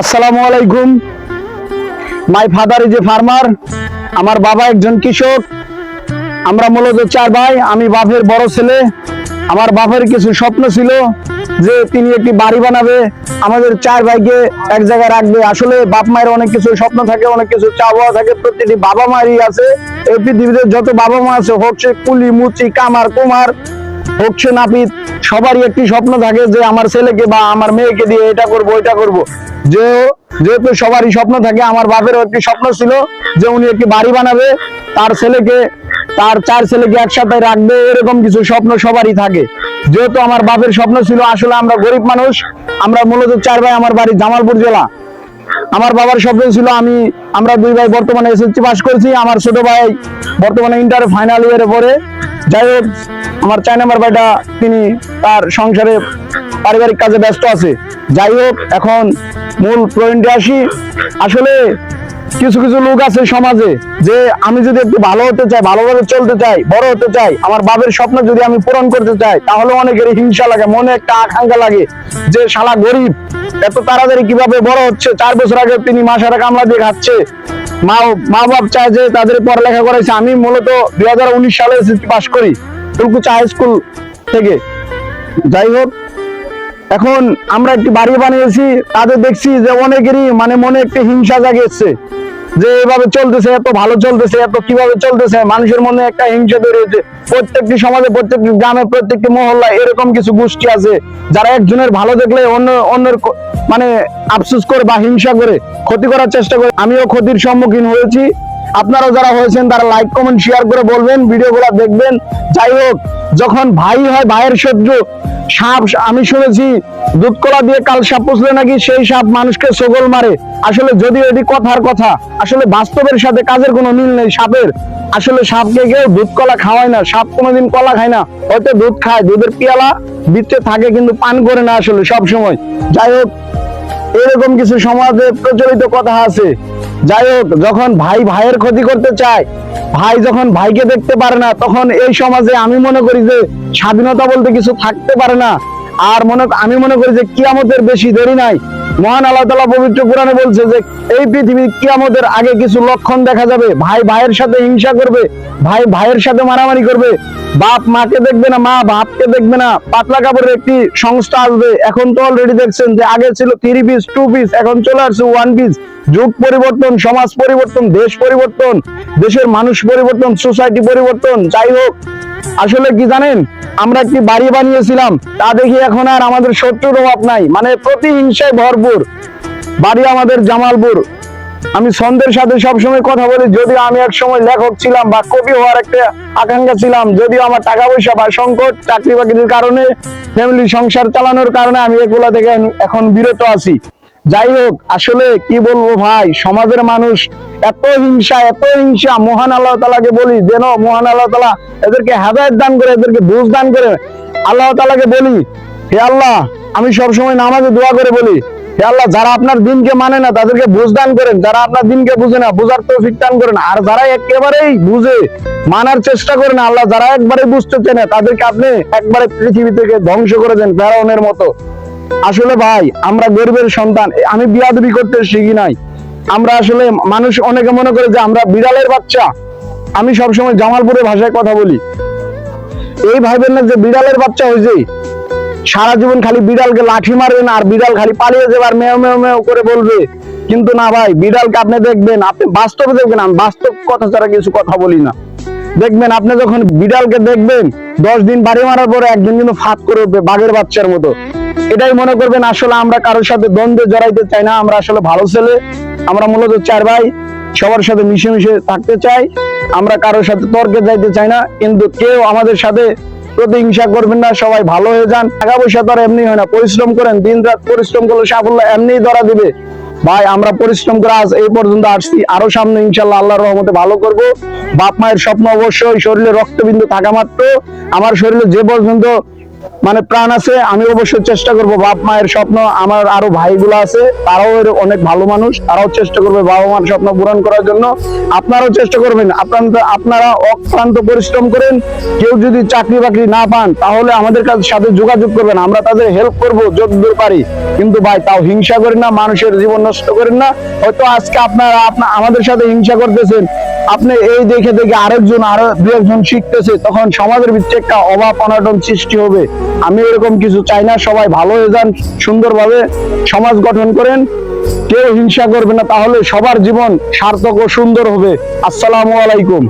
আসসালামু আলাইকুম। My father is a farmer আমার বাবা একজন কৃষক। আমরা মূলত চার ভাই, আমি বাপের বড় ছেলে। আমার বাপের কিছু স্বপ্ন ছিল যে তিনি একটি বাড়ি বানাবে। আমাদের চার ভাইকে এক জায়গায় রাখবে। আসলে বাপ মায়ের অনেক কিছু স্বপ্ন থাকে, অনেক কিছু চাওয়া থাকে, প্রতিটি বাবা মায়েরই আছে। এই পৃথিবীতে যত বাবা মা আছে, হোক সে কুলি, মুচি, কামার, কুমার, হোক সে নাপিত, সবারই একটি স্বপ্ন থাকে যে আমার ছেলেকে বা আমার মেয়েকে দিয়ে এটা করব এটা করব। যে যেহেতু সবারই স্বপ্ন থাকে, আমার বাপেরও একটি স্বপ্ন ছিল যে উনি একটি বাড়ি বানাবে, তার ছেলেকে, তার চার ছেলেকে একসাথে রাখবে, এরকম কিছু স্বপ্ন সবারই থাকে। যেহেতু আমার বাপের স্বপ্ন ছিল, আসলে আমরা গরিব মানুষ, আমরা মূলত চার ভাই, আমার বাড়ি জামালপুর জেলা। আমার বাবার স্বপ্ন ছিল, আমি, আমরা দুই ভাই বর্তমানে এসএসসি পাস করেছি, আমার ছোট ভাই বর্তমানে ইন্টার ফাইনাল ইয়ারে পড়ে। যাই হোক, আমার চার নাম্বার ভাইটা, তিনি তার সংসারে পারিবারিক কাজে ব্যস্ত আছে। যাই হোক, এখন মূল পয়েন্টে আসি, আসলে কিছু কিছু লোক আছে সমাজে যে আমি যদি একটু ভালো হতে চাই, ভালোভাবে চলতে চাই, বড় হতে চাই, আমার বাবার স্বপ্ন যদি আমি পূরণ করতে চাই, তাহলে অনেকের হিংসা লাগে, মনে একটা আকাঙ্ক্ষা লাগে যে শালা গরিব, এত তাড়াতাড়ি কীভাবে বড় হচ্ছে? চার বছর আগে তিনি মাসারা কামলা দিয়ে খাচ্ছে। মা মা বাপ চায় যে তাদের পড়ালেখা করেছে আমি মূলত দুই হাজার উনিশ সালে পাস করি তুলকুচা হাই স্কুল থেকে। যাই হোক এখন আমরা একটি বাড়ি বানিয়েছি তাদের দেখছি যে অনেকেরই মানে মনে একটি হিংসা জাগিয়েছে যে এভাবে চলতেছে, এত ভালো চলতেছে, এত কীভাবে চলতেছে। মানুষের মনে একটা হিংসা তৈরি হয়েছে। প্রত্যেকটি সমাজে, প্রত্যেকটি গ্রামে, প্রত্যেকটি মহল্লা এরকম কিছু গোষ্ঠী আছে, যারা একজনের ভালো দেখলে অন্য, অন্যের মানে আফসোস করে বা হিংসা করে, ক্ষতি করার চেষ্টা করে। আমিও ক্ষতির সম্মুখীন হয়েছি। আপনারা যারা হয়েছেন, তারা লাইক কমেন্ট শেয়ার করে বলবেন ভিডিও ভিডিওগুলো দেখবেন। যাই হোক, যখন ভাই হয়, ভাইয়ের শত্রু সাপ, আমি শুনেছি দুধ কলা দিয়ে কাল সাপ পুষলে নাকি সেই সাপ মানুষকে সগল মারে। আসলে যদি এটি কথার কথা, আসলে বাস্তবের সাথে কাজের কোনো মিল নেই সাপের। আসলে সাপকে কেউ দুধ কলা খাওয়ায় না, সাপ কোনোদিন কলা খায় না। হয়তো দুধ খায়, দুধের পিয়ালা বিচ্ছে থাকে কিন্তু পান করে না আসলে সব সময় যাই হোক, এরকম কিছু সমাজে প্রচলিত কথা আছে। যাই হোক, যখন ভাই ভাইয়ের ক্ষতি করতে চায়, ভাই যখন ভাইকে দেখতে পারে না, তখন এই সমাজে আমি মনে করি যে স্বাধীনতা বলতে কিছু থাকতে পারে না। আর মনে আমি মনে করি যে কিয়ামতের বেশি দেরি নাই। মহান আল্লাহ তালা পবিত্র কোরআনে বলছে যে, এই পৃথিবীর কিয়ামতের আগে কিছু লক্ষণ দেখা যাবে। ভাই ভাইয়ের সাথে হিংসা করবে, ভাই ভাইয়ের সাথে মারামারি করবে। বাপ মাকে দেখবে না, মা বাপকে দেখবে না। পাতলা কাপড়ের একটি সংস্থা আসবে। এখন তো অলরেডি দেখছেন যে আগে ছিল থ্রি পিস টু পিস এখন চলে আসছে ওয়ান পিস যুগ পরিবর্তন, সমাজ পরিবর্তন, দেশ পরিবর্তন, দেশের মানুষ পরিবর্তন সোসাইটি পরিবর্তন, যাই হোক। আসলে কি জানেন? আমরা একটি বাড়ি বানিয়েছিলাম, তা দেখি এখন আর আমাদের শত্রুর অভাব নাই মানে প্রতিহিংসায় ভরপুর বাড়ি আমাদের জামালপুর। আমি ছন্দের সাথে সবসময় কথা বলি, যদিও আমি এক সময় লেখক ছিলাম বা কবি হওয়ার একটা আকাঙ্ক্ষা ছিলাম, যদিও আমার টাকা পয়সা বা সংকট, চাকরি বাকরির কারণে ফ্যামিলি সংসার চালানোর কারণে আমি এগুলা থেকে এখন বিরত আছি। যাই হোক, আসলে কি বলব ভাই, সমাজের মানুষ এত হিংসা এত হিংসা, মহান আল্লাহ তালাকে বলি যেন মহান আল্লাহ তালা এদেরকে হেদায়ত দান করে, এদেরকে বুঝ দান করে, আল্লাহ তালাকে বলি, হে আল্লাহ, আমি সবসময় নামাজে দোয়া করে বলি, হে আল্লাহ, যারা আপনার দিনকে মানে না, তাদেরকে বুঝ দান করেন, যারা আপনার দিনকে বুঝে না, বুঝার তৌফিক দান করেন, আর যারা একেবারেই বুঝে, মানার চেষ্টা করেন আল্লাহ, যারা একবারে বুঝতে চায় না তাদেরকে আপনি একবারে পৃথিবী থেকে ধ্বংস করে দেন, ফেরাউনের মতো। আসলে ভাই, আমরা গরিবের সন্তান, আমি বিয়াদবি করতে শিখি নাই। আমরা আসলে মানুষ অনেকে মনে করে যে আমরা বিড়ালের বাচ্চা। আমি সবসময় জামালপুরের ভাষায় কথা বলি। এই ভাইবেন না যে বিড়ালের বাচ্চা হয়েছে সারা জীবন খালি বিড়ালকে লাঠি মারবেন আর বিড়াল খালি পালিয়ে যাবে আর মেয় মেয় মেয় করে বলবে। কিন্তু না ভাই, বিড়ালকে আপনি দেখবেন, আপনি বাস্তবে দেখবেন, আমি বাস্তব কথা ছাড়া কিছু কথা বলি না। দেখবেন আপনি যখন বিড়ালকে দেখবেন, দশ দিন বাড়ি মারার পরে একদিন কিন্তু ফাঁদ করে উঠবে বাঘের বাচ্চার মতো। এটাই মনে করবেন আসলে আমরা কারোর সাথে দ্বন্দ্বে জড়াইতে চাই না, আমরা আসলে ভালো ছেলে। আমরা মূলত চার ভাই, সবার সাথে মিশে মিশে থাকতে চাই। আমরা কারোর সাথে তর্কে যাইতে চাই না, কিন্তু কেউ আমাদের সাথে প্রতিহিংসা করবেন না, সবাই ভালো হয়ে যান। টাকা পয়সা তো এমনি হয় না, পরিশ্রম করেন দিন রাত পরিশ্রম করলে সাফল্য এমনিই ধরা দিবে। ভাই, আমরা পরিশ্রম করে আজ এই পর্যন্ত আসছি। আরও সামনে ইনশাল্লাহ আল্লাহর রহমতে ভালো করব। বাপ মায়ের স্বপ্ন অবশ্যই শরীরে রক্তবিন্দু থাকা মাত্র। আমার শরীরে যে পর্যন্ত মানে প্রাণ আছে, আমি অবশ্যই চেষ্টা করব, বাপ মায়ের স্বপ্ন, আমার আরও ভাইগুলো আছে, তারাও অনেক ভালো মানুষ, তারাও চেষ্টা করবে বাবা মার স্বপ্ন পূরণ করার জন্য। আপনারাও চেষ্টা করবেন, আপনারা আপনারা অক্লান্ত পরিশ্রম করেন, কেউ যদি চাকরি বাকরি না পান, তাহলে আমাদের কাছে সাথে যোগাযোগ করবেন, আমরা তাদের হেল্প করব যতদূর পারি। কিন্তু ভাই, তাও হিংসা করেন না, মানুষের জীবন নষ্ট করেন না। হয়তো আজকে আপনারা, আপনা, আমাদের সাথে হিংসা করতেছেন, আপনি এই দেখে দেখে আরেকজন, আরও দু একজন শিখতেছে, তখন সমাজের ভিতরে একটা অভাব, অনটন সৃষ্টি হবে। আমি এরকম কিছু চাই না, সবাই ভালো হয়ে যান, সুন্দরভাবে সমাজ গঠন করেন। কেউ হিংসা করবে না, তাহলে সবার জীবন সার্থক ও সুন্দর হবে। আসসালামু আলাইকুম।